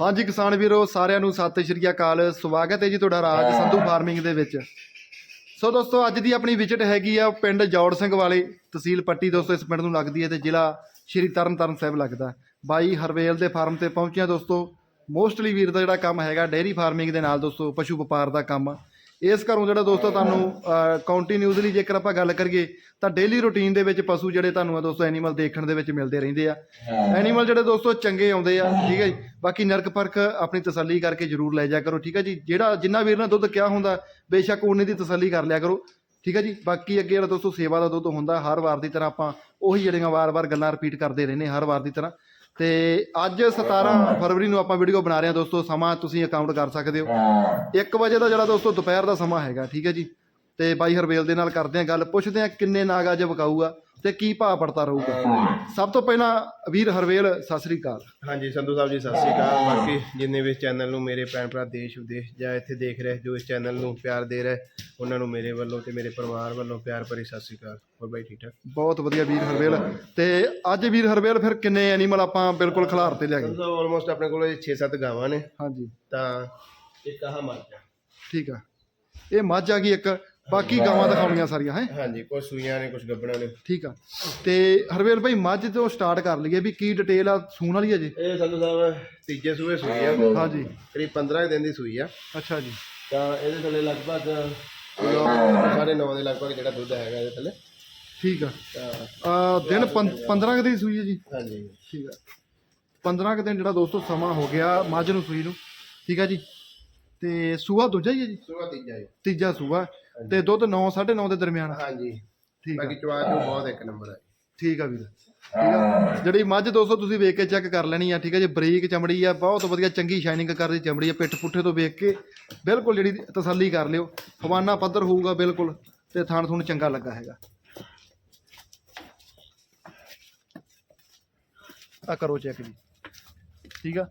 ਹਾਂਜੀ ਕਿਸਾਨ ਵੀਰੋ, ਸਾਰਿਆਂ ਨੂੰ ਸਤਿ ਸ਼੍ਰੀ ਅਕਾਲ। ਸਵਾਗਤ ਹੈ ਜੀ ਤੁਹਾਡਾ ਰਾਜ ਸੰਧੂ ਫਾਰਮਿੰਗ ਦੇ ਵਿੱਚ। ਸੋ ਦੋਸਤੋ, ਅੱਜ ਦੀ ਆਪਣੀ ਵਿਜ਼ਿਟ ਹੈਗੀ ਆ ਪਿੰਡ ਜੌੜ ਸਿੰਘ ਵਾਲੇ, ਤਹਿਸੀਲ ਪੱਟੀ ਦੋਸਤੋ, ਇਸ ਪਿੰਡ ਨੂੰ ਲੱਗਦੀ ਹੈ ਤੇ ਜ਼ਿਲ੍ਹਾ ਸ਼੍ਰੀ ਤਰਨਤਾਰਨ ਸਾਹਿਬ ਲੱਗਦਾ ਬਾਈ ਹਰਵੇਲ ਦੇ ਫਾਰਮ ਤੇ ਪਹੁੰਚਿਆ ਦੋਸਤੋ। ਮੋਸਟਲੀ ਵੀਰ ਦਾ ਜਿਹੜਾ ਕੰਮ ਹੈਗਾ, ਡੇਅਰੀ ਫਾਰਮਿੰਗ ਦੇ ਨਾਲ ਦੋਸਤੋ, ਪਸ਼ੂ ਵਪਾਰ ਦਾ ਕੰਮ। ਇਸ ਘਰੋਂ ਜਿਹੜਾ ਦੋਸਤੋ ਤੁਹਾਨੂੰ ਕੰਟੀਨਿਊਸਲੀ ਜੇਕਰ ਆਪਾਂ ਗੱਲ ਕਰੀਏ ਤਾਂ ਡੇਲੀ ਰੁਟੀਨ ਦੇ ਵਿੱਚ ਪਸ਼ੂ ਜਿਹੜੇ ਤੁਹਾਨੂੰ ਆ ਦੋਸਤੋ ਐਨੀਮਲ ਦੇਖਣ ਦੇ ਵਿੱਚ ਮਿਲਦੇ ਰਹਿੰਦੇ ਆ। ਐਨੀਮਲ ਜਿਹੜੇ ਦੋਸਤੋ ਚੰਗੇ ਆਉਂਦੇ ਆ ਠੀਕ ਹੈ ਜੀ? ਬਾਕੀ ਨਰਕ ਪਰਖ ਆਪਣੀ ਤਸੱਲੀ ਕਰਕੇ ਜਰੂਰ ਲੈ ਜਾ ਕਰੋ ਠੀਕ ਹੈ ਜੀ? ਜਿਹੜਾ ਜਿੰਨਾ ਵੀਰ ਨੇ ਦੁੱਧ ਕਿਹਾ ਹੁੰਦਾ ਬੇਸ਼ੱਕ ਉਹਨੇ ਦੀ ਤਸੱਲੀ ਕਰ ਲਿਆ ਕਰੋ ਠੀਕ ਹੈ ਜੀ? ਬਾਕੀ ਅੱਗੇ ਜਿਹੜਾ ਦੋਸਤੋ ਸੇਵਾ ਦਾ ਦੁੱਧ ਹੁੰਦਾ ਹਰ ਵਾਰ ਦੀ ਤਰ੍ਹਾਂ ਆਪਾਂ ਉਹੀ ਜਿਹੜੀਆਂ ਵਾਰ-ਵਾਰ ਗੱਲਾਂ ਰਿਪੀਟ ਕਰਦੇ ਰਹਿੰਦੇ ਹਰ ਵਾਰ ਦੀ ਤਰ੍ਹਾਂ। ਤੇ ਅੱਜ 17 ਫਰਵਰੀ ਨੂੰ ਆਪਾਂ ਵੀਡੀਓ ਬਣਾ ਰਹੇ ਹਾਂ ਦੋਸਤੋ ਸਮਾਂ ਤੁਸੀਂ ਅਕਾਊਂਟ ਕਰ ਸਕਦੇ ਹੋ। 1 ਵਜੇ ਦਾ ਜਿਹੜਾ ਦੋਸਤੋ ਦੁਪਹਿਰ ਦਾ ਸਮਾਂ ਹੈਗਾ ਠੀਕ ਹੈ ਜੀ। ਤੇ ਬਾਈ ਹਰਵੇਲ ਦੇ ਨਾਲ ਕਰਦੇ ਹਾਂ ਗੱਲ ਪੁੱਛਦੇ ਹਾਂ ਕਿੰਨੇ ਨਾਗ ਅੱਜ ਵਿਕਾਊਗਾ ਤੇ ਕੀ ਭਾਅ ਪੜਤਾ ਰਹੂਗਾ। ਸਭ ਤੋਂ ਪਹਿਲਾਂ ਵੀਰ ਹਰਵੇਲ ਸਤਿ ਸ੍ਰੀ ਅਕਾਲ। ਹਾਂਜੀ ਸੰਧੂ ਸਾਹਿਬ ਜੀ ਸਤਿ ਸ਼੍ਰੀ ਅਕਾਲ। ਬਾਕੀ ਜਿੰਨੇ ਵੀ ਇਸ ਚੈਨਲ ਨੂੰ ਮੇਰੇ ਭੈਣ ਭਰਾ ਦੇਸ਼ ਵਿਦੇਸ਼ ਜਾਂ ਇੱਥੇ ਦੇਖ ਰਹੇ ਜੋ ਇਸ ਚੈਨਲ ਨੂੰ ਪਿਆਰ ਦੇ ਰਹੇ ਉਹਨਾਂ ਨੂੰ ਮੇਰੇ ਵੱਲੋਂ ਤੇ ਮੇਰੇ ਪਰਿਵਾਰ ਵੱਲੋਂ ਪਿਆਰ ਭਰੀ ਸਤਿ ਸ਼੍ਰੀ ਅਕਾਲ। ਹੋਰ ਬਾਈ ਠੀਕ ਠਾਕ? ਬਹੁਤ ਵਧੀਆ ਵੀਰ ਹਰਵੇਲ। ਤੇ ਅੱਜ ਵੀਰ ਹਰਵੇਲ ਫਿਰ ਕਿੰਨੇ ਐਨੀਮਲ ਆਪਾਂ ਬਿਲਕੁਲ ਖਿਲਾਰ ਤੇ ਲਿਆ ਗਏ ਆਲਮੋਸਟ ਆਪਣੇ ਕੋਲ 6-7 ਗਾਵਾਂ ਨੇ। ਹਾਂਜੀ। ਤਾਂ ਇੱਕ ਆਹ ਮੱਝ ਆ। ਠੀਕ ਆ। ਇਹ ਮੱਝ ਆ ਗਈ ਇੱਕ। ਬਾਕੀ ਗਾਵਾਂ ਦਿਖਾਉਣੀਆਂ ਸਾਰੀਆਂ ਹੈ? ਹਾਂਜੀ ਕੁਝ ਸੂਈਆਂ ਨੇ ਕੁਝ ਗੱਬਣਾ ਨੇ। ਠੀਕ ਆ। ਤੇ ਹਰਵੇਲ ਭਾਈ ਮੱਝ ਤੋਂ ਸਟਾਰਟ ਕਰ ਲਈਏ ਵੀ ਕੀ ਡਿਟੇਲ ਆ ਸੂਣ ਵਾਲੀ ਹੈ ਜੀ ਇਹ ਸੰਧੂ ਸਾਹਿਬ ਤੀਜੇ ਸੂਏ ਸੂਈ ਆ। ਹਾਂਜੀ। ਕਰੀਬ 15 ਕੁ ਦਿਨ ਦੀ ਸੂਈ ਆ। ਅੱਛਾ ਜੀ। ਤਾਂ ਇਹਦੇ ਥੱਲੇ ਲਗਭਗ 9.5 ਦੇ ਲਗਭਗ ਜਿਹੜਾ ਦੁੱਧ ਹੈਗਾ ਇਹਦੇ ਥੱਲੇ। ਠੀਕ ਆ। ਆ ਦਿਨ 15 ਕੁ ਦੀ ਸੂਈ ਹੈ ਜੀ? ਹਾਂਜੀ। ਠੀਕ ਆ। 15 ਕੁ ਦਿਨ ਜਿਹੜਾ ਦੋਸਤੋ ਸਮਾਂ ਹੋ ਗਿਆ ਮੱਝ ਨੂੰ ਸੂਈ ਨੂੰ। ਠੀਕ ਆ ਜੀ। ਤੇ ਸੂਆ ਦੂਜਾ ਹੀ ਹੈ ਜੀ? ਸੂਆ ਤੀਜਾ ਜੀ ਤੀਜਾ ਸੂਆ। ਤੇ ਦੁੱਧ 9 9.5 ਦੇ ਦਰਮਿਆਨ। ਹਾਂਜੀ। ਠੀਕ ਆ। ਬਾਕੀ ਚਵਾ ਚੋ ਬਹੁਤ ਇੱਕ ਨੰਬਰ ਹੈ ਠੀਕ ਆ ਵੀਰ। ਠੀਕ ਆ। ਜਿਹੜੀ ਮੱਝ ਦੋਸਤੋ ਤੁਸੀਂ ਵੇਖ ਕੇ ਚੈੱਕ ਕਰ ਲੈਣੀ ਆ ਠੀਕ ਆ ਜੀ ਬਰੀਕ ਚਮੜੀ ਆ ਬਹੁਤ ਵਧੀਆ ਚੰਗੀ ਸ਼ਾਈਨਿੰਗ ਕਰਦੀ ਚਮੜੀ ਆ ਪਿੱਠ ਪੁੱਠੇ ਤੋਂ ਵੇਖ ਕੇ ਬਿਲਕੁਲ ਜਿਹੜੀ ਤਸੱਲੀ ਕਰ ਲਿਓ। ਹਵਾਨਾ ਪੱਧਰ ਹੋਊਗਾ ਬਿਲਕੁਲ ਤੇ ਥਣ ਥੁਣ ਚੰਗਾ ਲੱਗਾ ਹੈਗਾ। ਆ ਕਰੋ ਚੈੱਕ ਜੀ। ਠੀਕ ਆ।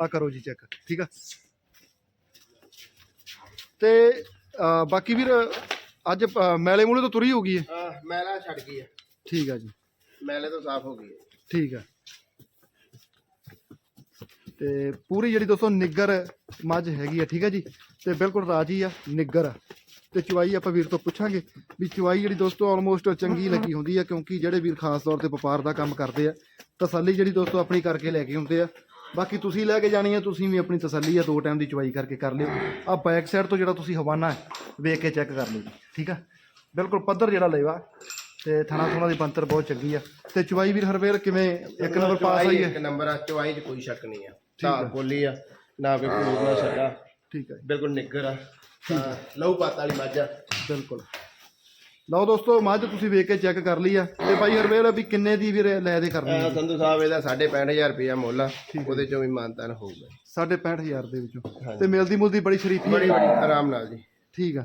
ਆ ਕਰੋ ਜੀ ਚੈੱਕ ਠੀਕ ਆ? ਤੇ ਬਾਕੀ ਵੀਰ ਅੱਜ ਮੈਲੇ ਮੂਲੇ ਤੋਂ ਤੁਰੀ ਹੋ ਗਈ ਹੈ ਆ ਮੈਲਾ ਛੱਡ ਗਈ ਹੈ ਠੀਕ ਆ ਜੀ। ਮੈਲੇ ਤੋਂ ਸਾਫ਼ ਹੋ ਗਈ ਹੈ ਠੀਕ ਆ। ਤੇ ਪੂਰੀ ਜਿਹੜੀ ਦੋਸਤੋ ਨਿੱਗਰ ਮੱਝ ਹੈਗੀ ਆ ਠੀਕ ਆ ਜੀ? ਤੇ ਬਿਲਕੁਲ ਰਾਜੀ ਆ ਨਿੱਗਰ ਆ। ਤੇ ਚੁਆਈ ਆਪਾਂ ਵੀਰ ਤੋਂ ਪੁੱਛਾਂਗੇ ਵੀ ਚੁਆਈ ਜਿਹੜੀ ਦੋਸਤੋ ਆਲਮੋਸਟ ਚੰਗੀ ਲੱਗੀ ਹੁੰਦੀ ਆ ਕਿਉਂਕਿ ਜਿਹੜੇ ਵੀਰ ਖਾਸ ਤੌਰ ਤੇ ਵਪਾਰ ਦਾ ਕੰਮ ਕਰਦੇ ਆ ਤਸੱਲੀ ਜਿਹੜੀ ਦੋਸਤੋ ਆਪਣੀ ਕਰਕੇ ਲੈ ਕੇ ਹੁੰਦੇ ਆ ਬਾਕੀ ਤੁਸੀਂ ਲੈ ਕੇ ਜਾਣੀ ਆ ਤੁਸੀਂ ਵੀ ਆਪਣੀ ਤਸੱਲੀ ਆ ਦੋ ਟਾਈਮ ਦੀ ਚੁਆਈ ਕਰਕੇ ਕਰ ਲਿਓ। ਆ ਬੈਕ ਸਾਈਡ ਤੋਂ ਜਿਹੜਾ ਤੁਸੀਂ ਹਵਾਨਾ ਹੈ ਵੇਖ ਕੇ ਚੈੱਕ ਕਰ ਲਿਓ ਜੀ ਠੀਕ ਆ? ਬਿਲਕੁਲ ਪੱਧਰ ਜਿਹੜਾ ਲੈਵਾ ਤੇ ਥਣਾ ਥੁਣਾ ਦੀ ਬੰਤਰ ਬਹੁਤ ਚੰਗੀ ਆ। ਤੇ ਚੁਆਈ ਵੀਰ ਹਰਵੇਲ ਕਿਵੇਂ? ਇੱਕ ਨੰਬਰ ਪਾਸ ਆਈ ਹੈ? ਇੱਕ ਨੰਬਰ ਆ ਚਵਾਈ 'ਚ ਕੋਈ ਸ਼ੱਕ ਨਹੀਂ ਆ। ਤਾਂ ਬੋਲੀ ਆ ਨਾ ਕੋਈ ਭੂਰ ਨਾ ਛੱਡਾ ਠੀਕ ਹੈ ਬਿਲਕੁਲ ਨਿੱਗਰ ਆ। ਲਹੂ ਪਾਤ ਵਾਲੀ ਮੱਝ ਆ। ਬਿਲਕੁਲ। ਲਓ ਦੋਸਤੋ ਮੱਝ ਤੁਸੀਂ ਵੇਖ ਕੇ ਚੈੱਕ ਕਰ ਲਈ ਆ। ਤੇ ਬਾਈ ਹਰਵੇਲ ਵੀ ਕਿੰਨੇ ਦੀ ਵੀਰ ਲੈ ਦੇ ਕਰਨੀ ਅਹ ਸੰਧੂ ਸਾਹਿਬ ਇਹਦਾ 65000 ਰੁਪਇਆ ਮੁੱਲ ਆ। ਉਹਦੇ ਚੋਂ ਵੀ ਮਾਨਤਾਨ ਹੋਊਗਾ। 65000 ਦੇ ਵਿੱਚੋਂ। ਤੇ ਮਿਲਦੀ ਮੁਲਦੀ ਬੜੀ ਸ਼ਰੀਫੀ ਬੜੀ ਬੜੀ ਆਰਾਮ ਨਾਲ ਜੀ। ਠੀਕ ਆ।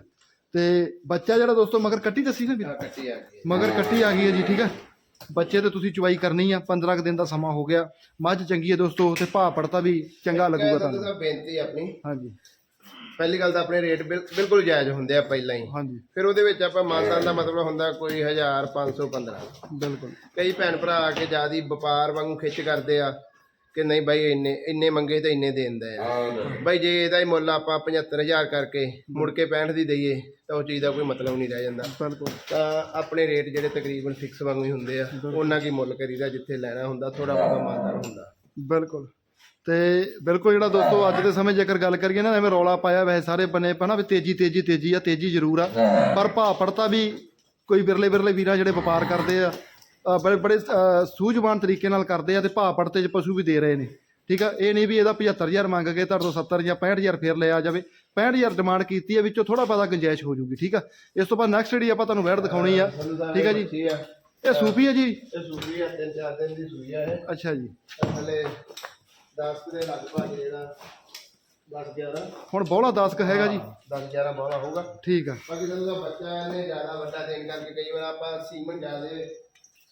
ਤੇ ਬੱਚਾ ਜਿਹੜਾ ਦੋਸਤੋ ਮਗਰ ਕੱਟੀ ਦੱਸੀ ਨਾ ਵੀਰ? ਆ ਕੱਟੀ ਆ ਗਈ। ਮਗਰ ਕੱਟੀ ਆ ਗਈ ਹੈ ਜੀ ਠੀਕ ਆ? ਬੱਚੇ ਤੇ ਤੁਸੀਂ ਚੁਆਈ ਕਰਨੀ ਆ 15 ਕੁ ਦਿਨ ਦਾ ਸਮਾਂ ਹੋ ਗਿਆ। ਮੱਝ ਚੰਗੀ ਹੈ ਦੋਸਤੋ ਤੇ ਭਾਅ ਪੜਤਾ ਵੀ ਚੰਗਾ ਲੱਗੂਗਾ ਤੁਹਾਨੂੰ। ਬੇਨਤੀ ਆਪਣੀ। ਹਾਂਜੀ। ਪਹਿਲੀ ਗੱਲ ਤਾਂ ਆਪਣੇ ਰੇਟ ਬਿਲ- ਬਿਲਕੁਲ ਜਾਇਜ਼ ਹੁੰਦੇ ਆ ਪਹਿਲਾਂ ਹੀ। ਹਾਂਜੀ। ਫਿਰ ਉਹਦੇ ਵਿੱਚ ਆਪਾਂ ਮਾਨਤਾਨ ਦਾ ਮਤਲਬ ਹੁੰਦਾ ਕੋਈ 1000 500 15 ਬਿਲਕੁਲ। ਕਈ ਭੈਣ ਭਰਾ ਆ ਕੇ ਜਿਆਦੀ ਵਪਾਰ ਵਾਂਗੂ ਖਿੱਚ ਕਰਦੇ ਆ ਕਿ ਨਹੀਂ ਬਾਈ ਇੰਨੇ ਇੰਨੇ ਮੰਗੇ ਤਾਂ ਇੰਨੇ ਦੇ ਦਿੰਦਾ ਆ ਬਾਈ ਜੇ ਇਹਦਾ ਹੀ ਮੁੱਲ ਆਪਾਂ 75000 ਕਰਕੇ ਮੁੜ ਕੇ 65 ਦੀ ਦਈਏ ਤਾਂ ਉਹ ਚੀਜ਼ ਦਾ ਕੋਈ ਮਤਲਬ ਨਹੀਂ ਰਹਿ ਜਾਂਦਾ। ਬਿਲਕੁਲ। ਤਾਂ ਆਪਣੇ ਰੇਟ ਜਿਹੜੇ ਤਕਰੀਬਨ ਫਿਕਸ ਵਾਂਗੂ ਹੀ ਹੁੰਦੇ ਆ ਉਹਨਾਂ ਕੀ ਮੁੱਲ ਕਰੀਦਾ ਜਿੱਥੇ ਲੈਣਾ ਹੁੰਦਾ ਥੋੜਾ ਬਹੁਤਾ ਮਾਨਦਾਰ ਹੁੰਦਾ। ਬਿਲਕੁਲ। ਤੇ ਬਿਲਕੁਲ ਜਿਹੜਾ ਦੋਸਤੋ ਅੱਜ ਦੇ ਸਮੇਂ ਜੇਕਰ ਗੱਲ ਕਰੀਏ ਨਾ ਐਵੇਂ ਰੌਲਾ ਪਾਇਆ ਵੈਸੇ ਸਾਰੇ ਬੰਨੇ ਪਾ ਨਾ ਵੀ ਤੇਜ਼ੀ ਤੇਜ਼ੀ ਤੇਜ਼ੀ ਆ ਤੇਜ਼ੀ ਜ਼ਰੂਰ ਆ। ਪਰ ਭਾਅ ਪੜਤਾ ਵੀ ਕੋਈ ਬਿਰਲੇ ਬਿਰਲੇ ਵੀਰਾਂ ਜਿਹੜੇ ਵਪਾਰ ਕਰਦੇ ਆ ਬੜੇ ਬੜੇ ਸੂਝਵਾਨ ਤਰੀਕੇ ਨਾਲ ਕਰਦੇ ਆ ਤੇ ਭਾਅ ਪੜਤੇ 'ਚ ਪਸ਼ੂ ਵੀ ਦੇ ਰਹੇ ਨੇ। ਠੀਕ ਆ ਇਹ ਨਹੀਂ ਵੀ ਇਹਦਾ 75000 ਮੰਗ ਕੇ ਤੁਹਾਡੇ ਤੋਂ 70 ਜਾਂ 65000 ਫੇਰ ਲਿਆ ਜਾਵੇ। 65000 ਡਿਮਾਂਡ ਕੀਤੀ ਹੈ ਵਿੱਚੋਂ ਥੋੜਾ ਬਹੁਤਾ ਗੁੰਜਾਇਸ਼ ਹੋ ਜੂਗੀ ਠੀਕ ਆ? ਇਸ ਤੋਂ ਬਾਅਦ ਨੈਕਸਟ ਜਿਹੜੀ ਆਪਾਂ ਤੁਹਾਨੂੰ ਵੈੜ ਦਿਖਾਉਣੀ ਆ ਠੀਕ ਆ ਜੀ? ਇਹ ਸੂਫੀ ਹੈ ਜੀ? ਇਹ ਸੂਈ ਆ ਤਿੰਨ ਚਾਰ ਦਿਨ ਦੀ ਸੂਈ ਇਹ। ਅੱਛਾ ਜੀ। ਹਲੇ 10 ਦੇ ਲਗਭਗ ਜਿਹੜਾ 10 11 ਹੁਣ ਬੋਲਾ 10 ਕ ਹੈਗਾ ਜੀ। 10 11 ਬੋਲਾ ਹੋਊਗਾ। ਠੀਕ ਆ। ਬਾਕੀ ਜਦੋਂ ਦਾ ਬੱਚਾ ਨੇ ਜ਼ਿਆਦਾ ਵੱਡਾ ਦੇਣ ਕਰਕੇ ਕਈ ਵਾਰ ਆਪਾਂ ਸੀਮਨ ਜ਼ਿਆਦੇ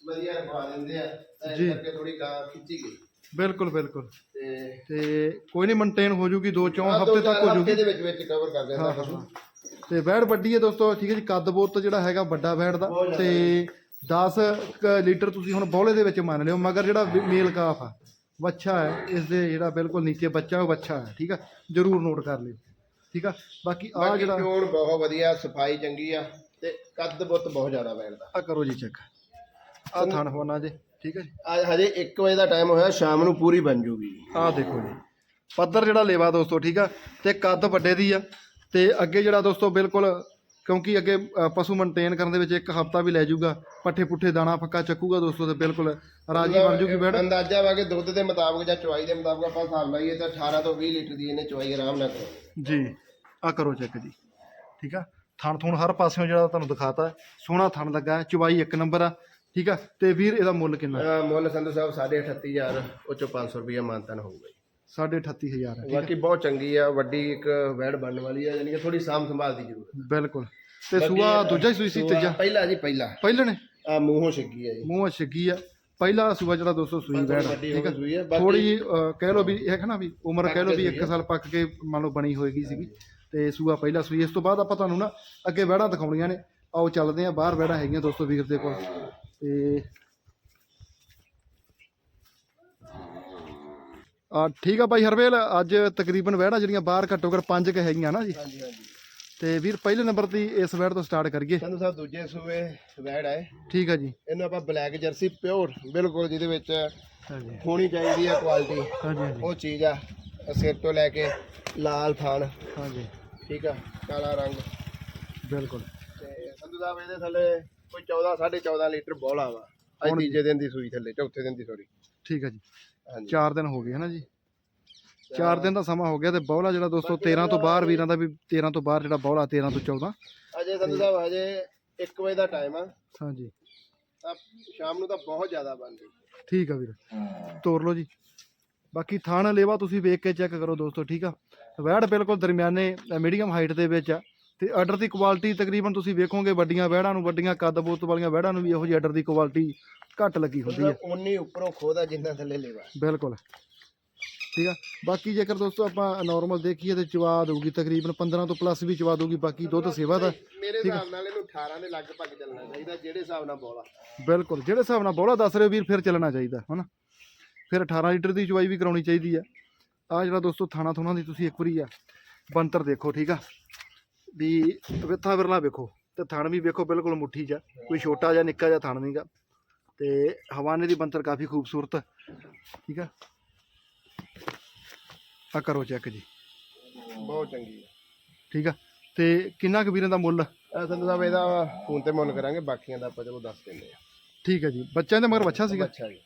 ਵਧੀਆ ਰਖਵਾ ਦਿੰਦੇ ਆ ਤਾਂ ਇਸ। ਕਰਕੇ ਥੋੜੀ ਗਾਂ ਖਿੱਚੀ ਗਈ। ਬਿਲਕੁਲ ਬਿਲਕੁਲ। ਤੇ ਤੇ ਕੋਈ ਨਹੀਂ ਮੇਨਟੇਨ ਹੋ ਜੂਗੀ ਦੋ ਚੌਂ ਆਹ ਦੋ ਹਫ਼ਤੇ ਤੱਕ ਹੋ ਜੂਗੀ। ਦੇ ਵਿੱਚ ਵਿੱਚ ਕਵਰ ਕਰ ਦਿੰਦਾ ਪਸ਼ੂ। ਤੇ ਵੈੜ ਵੱਡੀ ਹੈ ਦੋਸਤੋ ਠੀਕ ਹੈ ਜੀ ਕੱਦ ਬੋਤ ਜਿਹੜਾ ਹੈਗਾ ਵੱਡਾ ਵੈੜ ਦਾ। ਤੇ 10 ਕ ਲੀਟਰ ਤੁਸੀਂ ਹੁਣ ਬੌਲੇ ਦੇ ਵਿੱਚ ਮੰਨ ਲਿਓ ਮਗਰ ਜਿਹੜਾ ਮੇਲ ਕਾਫ ਆ। ਵੱਛਾ ਹੈ ਇਸ ਦੇ ਜਿਹੜਾ ਬਿਲਕੁਲ ਨੀਚੇ ਬੱਚਾ ਉਹ ਵੱਛਾ ਹੈ ਠੀਕ ਆ? ਜਰੂਰ ਨੋਟ ਕਰ ਲਿਓ ਠੀਕ ਆ? ਬਾਕੀ ਆ ਬਾਕੀ ਜਿਹੜਾ ਚੋਣ ਬਹੁਤ ਵਧੀਆ ਸਫ਼ਾਈ ਚੰਗੀ ਆ ਤੇ ਕੱਦ ਬੁੱਤ ਬਹੁਤ ਜ਼ਿਆਦਾ ਬੈਠਦਾ। ਆ ਕਰੋ ਜੀ ਚੈੱਕ ਆ ਥਣ ਹੋਣਾ ਜੇ ਠੀਕ ਹੈ ਜੀ? ਅੱਜ ਹਜੇ 1 ਵਜੇ ਦਾ ਟਾਈਮ ਹੋਇਆ ਸ਼ਾਮ ਨੂੰ ਪੂਰੀ ਬਣ ਜੂਗੀ। ਆਹ ਦੇਖੋ ਜੀ ਪੱਧਰ ਜਿਹੜਾ ਲੇਵਾ ਦੋਸਤੋ ਠੀਕ ਆ? ਤੇ ਕੱਦ ਵੱਡੇ ਦੀ ਆ ਤੇ ਅੱਗੇ ਜਿਹੜਾ ਦੋਸਤੋ ਬਿਲਕੁਲ ਕਿਉਂਕਿ ਅੱਗੇ ਅ, ਪਸ਼ੂ ਮੇਨਟੇਨ ਕਰਨ ਦੇ ਵਿੱਚ ਇੱਕ ਹਫਤਾ ਵੀ ਲੈ ਜਾਊਗਾ। ਪੱਠੇ ਪੁੱਠੇ ਦਾਣਾ ਫੱਕਾ ਚੱਕੂਗਾ ਦੋਸਤੋ ਤੇ ਬਿਲਕੁਲ ਰਾਜੀ ਬਣ ਜੂਗੀ ਬੈੜ ਅੰਦਾਜ਼ਾ ਵਾ ਕਿ ਦੁੱਧ ਦੇ ਮੁਤਾਬਕ ਜਾਂ ਚੁਆਈ ਦੇ ਮੁਤਾਬਕ ਆਪਾਂ ਹਿਸਾਬ ਲਾਈਏ ਤਾਂ 18 ਤੋਂ 20 ਲੀਟਰ ਦੀ ਇਹਨੇ ਚੁਆਈ ਆਰਾਮ ਨਾਲ ਕਰੋ। ਜੀ ਆ ਕਰੋ ਚੈੱਕ ਜੀ। ਠੀਕ ਆ? ਥਣ ਥੁਣ ਹਰ ਪਾਸਿਓਂ ਜਿਹੜਾ ਤੁਹਾਨੂੰ ਦਿਖਾਤਾ ਹੈ। ਸੋਹਣਾ ਥਣ ਲੱਗਾ ਹੈ, ਚਵਾਈ ਇੱਕ ਨੰਬਰ ਆ। ਠੀਕ ਆ? ਤੇ ਵੀਰ ਇਹਦਾ ਮੁੱਲ ਕਿੰਨਾ? ਅਹ ਮੁੱਲ ਸੰਧੂ ਸਾਹਿਬ 38000 ਉਹ ਚੋਂ 500 ਰੁਪਏ ਮਾਨਤਨ ਹੋਊਗਾ ਜੀ। 38500 ਹੈ ਬਾਕੀ ਬਹੁਤ ਚੰਗੀ ਆ ਵੱਡੀ ਇੱਕ ਵੈੜ ਬਣਨ ਵਾਲੀ ਆ ਯਾਨੀ ਕਿ ਥੋੜੀ ਸਾਂਭ ਸੰਭਾਲ ਦੀ ਜ਼ਰੂਰਤ ਹੈ। ਬਿਲਕੁਲ। ਤੇ ਸੂਆ ਦੂਜਾ ਹੀ ਸੂਈ ਸੀ ਤੀਜਾ? ਪਹਿਲਾ ਜੀ ਪਹਿਲਾ। ਪਹਿਲੇ ਨੇ? ਆ ਮੂੰਹੋਂ ਛਿੱਗੀ ਆ ਜੀ। ਮੂੰਹ ਛੱਗੀ ਆ। ਪਹਿਲਾ ਸੂਆ ਜਿਹੜਾ ਦੋਸਤੋ ਸੂਈ ਵੱਡੀ ਠੀਕ ਹੋ ਆ। ਸੂਈ ਆ। ਬਾਕੀ ਥੋੜੀ ਕਹਿ ਲਓ ਵੀ ਇਹ ਹੈ ਨਾ ਵੀ ਉਮਰ ਕਹਿ ਲਓ ਵੀ ਇੱਕ ਸਾਲ ਪੱਕ ਕੇ ਮੰਨ ਲਓ ਬਣੀ ਹੋਏਗੀ ਸੀਗੀ। ਤੇ ਸੂਆ ਪਹਿਲਾ ਸੂਈ ਇਸ ਤੋਂ ਬਾਅਦ ਆਪਾਂ ਤੁਹਾਨੂੰ ਨਾ ਅੱਗੇ ਵਹਿੜਾਂ ਦਿਖਾਉਣੀਆਂ ਨੇ। ਆਓ ਚੱਲਦੇ ਆ ਬਾਹਰ ਵਹਿੜਾਂ ਹੈਗੀਆਂ ਦੋਸਤੋ ਵੀਰ ਦੇ ਕੋਲ। ਤੇ ਆ ਠੀਕ ਆ ਬਾਈ ਹਰਵੇਲ ਅੱਜ ਤਕਰੀਬਨ ਵਹਿੜਾਂ ਜਿਹੜੀਆਂ ਬਾਹਰ ਘੱਟੋ ਘੱਟ ਪੰਜ ਕ ਹੈਗੀਆਂ ਨਾ ਜੀ। ਹਾਂਜੀ ਹਾਂਜੀ। ਤੇ ਵੀਰ ਪਹਿਲੇ ਨੰਬਰ ਤੇ ਇਸ ਵਹਿੜ ਤੋਂ ਸਟਾਰਟ ਕਰੀਏ। ਸੰਧੂ ਸਾਹਿਬ ਦੂਜੇ ਸੂਏ ਵੈੜ ਹੈ ਠੀਕ ਆ ਜੀ। ਇਹਨੂੰ ਆਪਾਂ ਬਲੈਕ ਜਰਸੀ ਪਿਓਰ ਬਿਲਕੁਲ ਜਿਹਦੇ ਵਿੱਚ ਹਾਂਜੀ। ਹੋਣੀ ਚਾਹੀਦੀ ਆ ਕੁਆਲਿਟੀ ਹਾਂਜੀ ਹਾਂਜੀ। ਉਹ ਚੀਜ਼ ਆ ਸਿਰ ਤੋਂ ਲੈ ਕੇ ਲਾਲ ਥਣ। ਹਾਂਜੀ। ਠੀਕ ਆ ਕਾਲਾ ਰੰਗ। ਬਿਲਕੁਲ। ਤੇ ਸੰਧੂ ਸਾਹਿਬ ਇਹਦੇ ਥੱਲੇ ਕੋਈ 14 14.5 ਲੀਟਰ ਬੋਲਾ ਵਾ। ਅੱਜ ਤੀਜੇ ਦਿਨ ਦੀ ਸੂਈ ਥੱਲੇ ਚੌਥੇ ਦਿਨ ਦੀ ਸੋਰੀ ਠੀਕ ਆ ਜੀ। ਹਾਂਜੀ। 4 ਦਿਨ ਹੋ ਗਏ ਹਨਾ ਜੀ? 4 ਦਿਨ ਦਾ ਸਮਾਂ ਹੋ ਗਿਆ ਤੇ ਬੌਲਾ ਜਿਹੜਾ ਦੋਸਤੋ 13 ਤੋਂ ਬਾਹਰ ਵੀਰਾਂ ਦਾ ਵੀ 13 ਤੋਂ ਬਾਹਰ ਜਿਹੜਾ ਬੌਲਾ 13 ਤੋਂ 14 ਅਜੇ ਸੰਧੂ ਸਾਹਿਬ ਹਜੇ 1 ਵਜੇ ਦਾ ਟਾਈਮ ਆ। ਹਾਂਜੀ। ਤਾਂ ਸ਼ਾਮ ਨੂੰ ਤਾਂ ਬਹੁਤ ਜ਼ਿਆਦਾ ਬਣ ਰਹੀ ਠੀਕ ਆ ਵੀਰ। ਤੋਰ ਲਓ ਜੀ। ਬਾਕੀ ਥਾਣ ਲੇਵਾ ਤੁਸੀਂ ਵੇਖ ਕੇ ਚੈੱਕ ਕਰੋ ਦੋਸਤੋ ਠੀਕ ਆ? ਵੈੜ ਬਿਲਕੁਲ ਦਰਮਿਆਨੇ ਮੀਡੀਅਮ ਹਾਈਟ ਦੇ ਵਿੱਚ ਆ। ਤੇ ਆਰਡਰ ਦੀ ਕੁਆਲਿਟੀ ਤਕਰੀਬਨ ਤੁਸੀਂ ਵੇਖੋਗੇ ਵੱਡੀਆਂ ਵੈੜਾਂ ਨੂੰ ਵੱਡੀਆਂ ਕੱਦ ਬੋਤ ਵਾਲੀਆਂ ਵੈੜਾਂ ਨੂੰ ਵੀ ਇਹੋ ਜਿਹੀ ਆਰਡਰ ਦੀ ਕੁਆਲਿਟੀ ਘੱਟ ਲੱਗੀ ਹੁੰਦੀ ਹੈ। ਉਨੀ ਉੱਪਰੋਂ ਖੋਦਾ ਜਿੰਨਾ ਥੱਲੇ ਲੈਵਾ ਬਿਲਕੁਲ। ਠੀਕ ਆ? ਬਾਕੀ ਜੇਕਰ ਦੋਸਤੋ ਆਪਾਂ ਨਾਰਮਲ ਦੇਖੀਏ ਤੇ ਚਵਾ ਦਊਗੀ ਤਕਰੀਬਨ 15 ਤੋਂ ਪਲੱਸ ਵੀ ਚਵਾ ਦਊਗੀ ਬਾਕੀ ਦੁੱਧ ਸੇਵਾ ਦਾ। ਮੇਰੇ ਹਿਸਾਬ ਨਾਲ ਇਹਨੂੰ 18 ਦੇ ਲਗਭਗ ਚੱਲਣਾ ਚਾਹੀਦਾ ਜਿਹੜੇ ਹਿਸਾਬ ਨਾਲ ਬੋਲਾ। ਬਿਲਕੁਲ। ਜਿਹੜੇ ਹਿਸਾਬ ਨਾਲ ਬੋਲਾ ਦੱਸ ਰਹੇ ਵੀਰ ਫਿਰ ਚੱਲਣਾ ਚਾਹੀਦਾ ਹਨਾ? ਫਿਰ 18 ਲੀਟਰ ਦੀ ਚਵਾਈ ਵੀ ਕਰਾਉਣੀ ਚਾਹੀਦੀ ਆ। ਆ ਜਿਹੜਾ ਦੋਸਤੋ ਥਾਣਾ ਥੁਣਾ ਦੀ ਤੁਸੀਂ ਇੱਕ ਵਾਰੀ ਆ ਬੰਤਰ ਦੇਖੋ ਠੀਕ ਆ? ਵੀ ਵਿਥਾ ਵਿਰਲਾ ਵੇਖੋ ਤੇ ਥਣ ਵੀ ਵੇਖੋ ਬਿਲਕੁਲ ਮੁੱਠੀ ਜਾ ਕੋਈ ਛੋਟਾ ਜਾਂ ਨਿੱਕਾ ਜਿਹਾ ਥਣ ਨਹੀਂਗਾ ਤੇ ਹਵਾਨੇ ਦੀ ਬੰਤਰ ਕਾਫੀ ਖੂਬਸੂਰਤ ਠੀਕ ਆ ਆ ਕਰੋ ਚੈੱਕ ਜੀ। ਬਹੁਤ ਚੰਗੀ ਹੈ। ਠੀਕ ਆ ਤੇ ਕਿੰਨਾ ਕੁ ਵੀਰਾਂ ਦਾ ਮੁੱਲ? ਸੰਧੂ ਸਾਹਿਬ ਇਹਦਾ ਫੋਨ ਤੇ ਮੁੱਲ ਕਰਾਂਗੇ ਬਾਕੀਆਂ ਦਾ ਆਪਾਂ ਚਲੋ ਦੱਸ ਦਿੰਦੇ ਆ ਠੀਕ ਹੈ ਜੀ। ਬੱਚਿਆਂ ਦੇ ਮਗਰ ਬੱਚਾ ਸੀਗਾ? ਅੱਛਾ ਜੀ।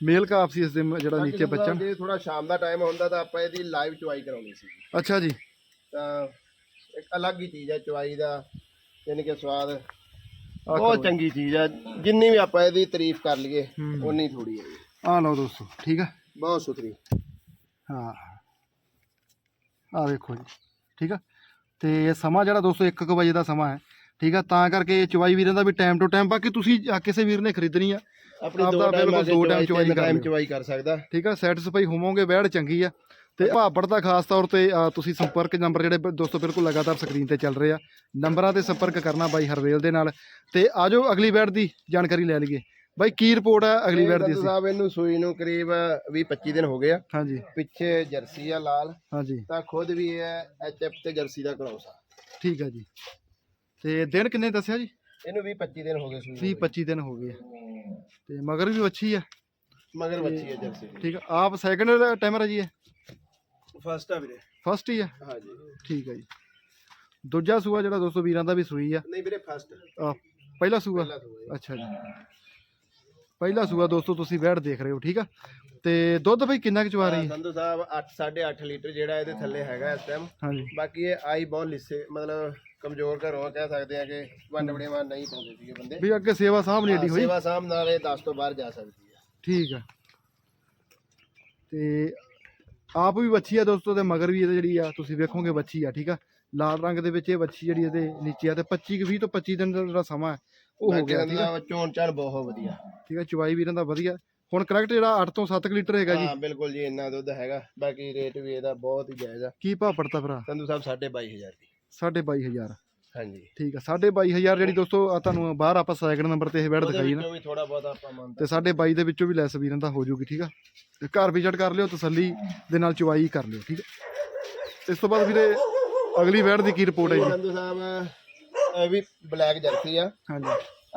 ਮੇਲ ਕਾਫ ਸੀ ਇਸ ਦੇ ਜਿਹੜਾ ਨੀਚੇ ਬੱਚਾ? ਜੇ ਥੋੜਾ ਸ਼ਾਮ ਦਾ ਟਾਈਮ ਹੁੰਦਾ ਤਾਂ ਆਪਾਂ ਇਹਦੀ ਲਾਈਵ ਚੁਆਈ ਕਰਾਉਣੀ ਸੀ। ਅੱਛਾ ਜੀ। ਤਾਂ ਇੱਕ ਅਲੱਗ ਹੀ ਚੀਜ਼ ਹੈ ਚੁਆਈ ਦਾ ਯਾਨੀ ਕਿ ਸਵਾਦ। ਬਹੁਤ। ਚੰਗੀ ਚੀਜ਼ ਹੈ ਜਿੰਨੀ ਵੀ ਆਪਾਂ ਇਹਦੀ ਤਾਰੀਫ ਕਰ ਲਈਏ ਹੂੰ। ਉਨੀ ਥੋੜੀ ਹੈ ਆ ਲਓ ਦੋਸਤੋ ਠੀਕ ਆ? ਬਹੁਤ ਸੁਥਰੀ ਹਾਂ। ਆ ਵੇਖੋ ਜੀ ਠੀਕ ਆ? ਤੇ ਇਹ ਸਮਾਂ ਜਿਹੜਾ ਦੋਸਤੋ 1 ਵਜੇ ਦਾ ਸਮਾਂ ਹੈ ਠੀਕ ਆ? ਤਾਂ ਕਰਕੇ ਇਹ ਚਵਾਈ ਵੀਰਾਂ ਦਾ ਵੀ ਟਾਈਮ ਟੂ ਟਾਈਮ ਬਾਕੀ ਤੁਸੀਂ ਆ ਕਿਸੇ ਵੀਰ ਨੇ ਖਰੀਦਣੀ ਆ ਆਪਣੀ ਆਪਦਾ ਦੋ ਟਾਈਮ ਬਿਲਕੁਲ ਦੋ time ਚੁਆਈ ਕਰ ਸਕਦਾ। ਠੀਕ ਆ? ਸੈਟੀਸਫਾਈ ਹੋਵੋਗੇ ਵੈੜ ਚੰਗੀ ਆ। ਤੇ ਭਾਪੜ ਦਾ ਖਾਸ ਤੌਰ ਤੇ ਤੁਸੀਂ ਸੰਪਰਕ ਨੰਬਰ ਜਿਹੜੇ ਦੋਸਤੋ ਬਿਲਕੁਲ ਲਗਾਤਾਰ ਸਕਰੀਨ ਤੇ ਚੱਲ ਰਹੇ ਆ ਨੰਬਰਾਂ ਤੇ ਸੰਪਰਕ ਕਰਨਾ ਬਾਈ ਹਰਵੇਲ ਦੇ ਨਾਲ। ਤੇ ਆਜੋ ਅਗਲੀ ਵੈੜ ਦੀ ਜਾਣਕਾਰੀ ਲੈ ਲਈਏ। ਬਾਈ ਕੀ ਰਿਪੋਰਟ ਆ ਅਗਲੀ ਵੈੜ ਦੀ ਅਸੀਂ? ਸਾਹਿਬ ਇਹਨੂੰ ਸੂਈ ਨੂੰ ਕਰੀਬ 20 25 ਦਿਨ ਹੋ ਗਏ ਆ। ਹਾਂਜੀ। ਪਿੱਛੇ ਜਰਸੀ ਆ ਲਾਲ। ਹਾਂਜੀ। ਤਾਂ ਖੁਦ ਵੀ ਇਹ ਐਚਐਫ ਤੇ ਜਰਸੀ ਦਾ ਕਰਾਉਸ ਆ। ਠੀਕ ਆ ਜੀ। ਤੇ ਦਿਨ ਕਿੰਨੇ ਦੱਸਿਆ ਜੀ? ਇਹਨੂੰ 20 25 ਦਿਨ ਹੋ ਗਏ ਸੂਈ 20 25 ਦਿਨ ਹੋ ਗਏ ਆ। ਤੇ ਮਗਰ ਵੀ ਅੱਛੀ ਆ? ਮਗਰ ਬੱਚੀ ਹੈ ਜਰਸੀ ਠੀਕ ਆ। ਆਪ ਸੈਕੰਡ ਟਾਈਮਰ ਆ ਜੀ ਇਹ? ਫਸਟ ਆ ਵੀਰੇ। ਫਸਟ ਹੀ ਆ? ਹਾਂਜੀ। ਠੀਕ ਆ ਜੀ। ਦੂਜਾ ਸੂਆ ਜਿਹੜਾ ਦੋਸਤੋ ਵੀਰਾਂ ਦਾ ਵੀ ਸੂਈ ਆ। ਨਹੀਂ ਵੀਰੇ ਫਸਟ। ਆ ਪਹਿਲਾ ਸੂਆ? ਪਹਿਲਾ ਸੂਆ ਅੱਛਾ ਜੀ। ਪਹਿਲਾ ਸੂਆ ਦੋਸਤੋ ਤੁਸੀਂ ਬੈਠ ਦੇਖ ਰਹੇ ਹੋ ਠੀਕ ਆ? ਤੇ ਦੁੱਧ ਬਈ ਕਿੰਨਾ ਕੁ ਚਵਾ ਰਹੀ? ਹੈ ਸੰਧੂ ਸਾਹਿਬ 8 8.5 ਲੀਟਰ ਜਿਹੜਾ ਇਹਦੇ ਥੱਲੇ ਹੈਗਾ ਇਸ ਟਾਈਮ ਹਾਂਜੀ। ਬਾਕੀ ਇਹ ਆਈ ਬਹੁਤ ਲਿੱਸੇ ਮਤਲਬ ਕਮਜ਼ੋਰ ਘਰੋਂ ਆ, ਕਹਿ ਸਕਦੇ ਆ ਕਿ ਵੰਡ ਵੜੇਵਾ ਨਹੀਂ ਪਾਉਂਦੇ ਸੀਗੇ ਬੰਦੇ। ਵੀ ਅੱਗੇ ਸੇਵਾ ਸਾਹਮਣੇ ਏਡੀ ਹੋਈ। ਸੇਵਾ ਸਾਹਮ ਨਾਲ ਇਹ 10 ਤੋਂ ਬਾਹਰ ਜਾ ਸਕਦੀ ਹੈ ਠੀਕ ਆ। ਤੇ ਆਪ ਵੀ ਬੱਚੀ ਆ ਦੋਸਤੋ ਤੇ ਮਗਰ ਵੀ ਇਹਦੇ ਜਿਹੜੀ ਆ ਤੁਸੀਂ ਵੇਖੋਗੇ ਬੱਚੀ ਆ ਠੀਕ ਆ? ਲਾਲ ਰੰਗ ਦੇ ਵਿੱਚ ਇਹ ਬੱਚੀ ਜਿਹੜੀ ਇਹਦੇ ਨੀਚੇ ਆ ਤੇ 25 ਕੁ 20 ਤੋਂ 25 ਦਿਨ ਦਾ ਜਿਹੜਾ ਸਮਾਂ ਹੈ ਉਹ ਹੋ ਗਿਆ ਠੀਕ ਆ? ਚੋਣ ਚਾਣ ਬਹੁਤ ਵਧੀਆ। ਠੀਕ ਆ ਚਵਾਈ ਵੀ ਇਹਨਾਂ ਦਾ ਵਧੀਆ। ਹੁਣ ਕਰੈਕਟ ਜਿਹੜਾ 8 ਤੋਂ 7 ਲੀਟਰ ਹੈਗਾ ਜੀ। ਹਾਂ ਬਿਲਕੁਲ ਜੀ ਇੰਨਾ ਦੁੱਧ ਹੈਗਾ। ਬਾਕੀ ਰੇਟ ਵੀ ਇਹਦਾ ਬਹੁਤ ਹੀ ਜਾਇਜ਼ ਆ। ਕੀ ਭਾਅ ਪੜਤਾ ਭਰਾ? ਸੰਧੂ ਸਾਹਿਬ 22500 ਦੀ। 22500 ਹਾਂਜੀ। ਠੀਕ ਆ 22500 ਜਿਹੜੀ ਦੋਸਤੋ ਆ ਤੁਹਾਨੂੰ ਬਾਹਰ ਆਪਾਂ ਸੈਕਿੰਡ ਨੰਬਰ ਤੇ ਇਹ ਬੈਡ ਦਿਖਾਈ ਨਾ। ਵੀ ਥੋੜਾ ਬਹੁਤਾ ਆਪਾਂ ਮੰਨਦੇ ਤੇ ਸਾਡੇ ਬਾਈ ਦੇ ਵਿੱਚੋਂ ਵੀ ਲੈਸ ਵੀਰਾਂ ਦਾ ਹੋ ਜੂਗੀ ਠੀਕ ਆ? ਤੇ ਘਰ ਵਿਜ਼ਿਟ ਕਰ ਲਿਓ ਤਸੱਲੀ ਦੇ ਨਾਲ ਚੁਆਈ ਕਰ ਲਿਓ ਠੀਕ ਆ? ਇਸ ਤੋਂ ਬਾਅਦ ਵੀਰੇ ਅਗਲੀ ਵੈੜ ਦੀ ਕੀ ਰਿਪੋਰਟ ਹੈ ਜੀ? ਸੰਧੂ ਸਾਹਿਬ ਇਹ ਵੀ ਬਲੈਕ ਜਰਸੀ ਆ। ਹਾਂਜੀ।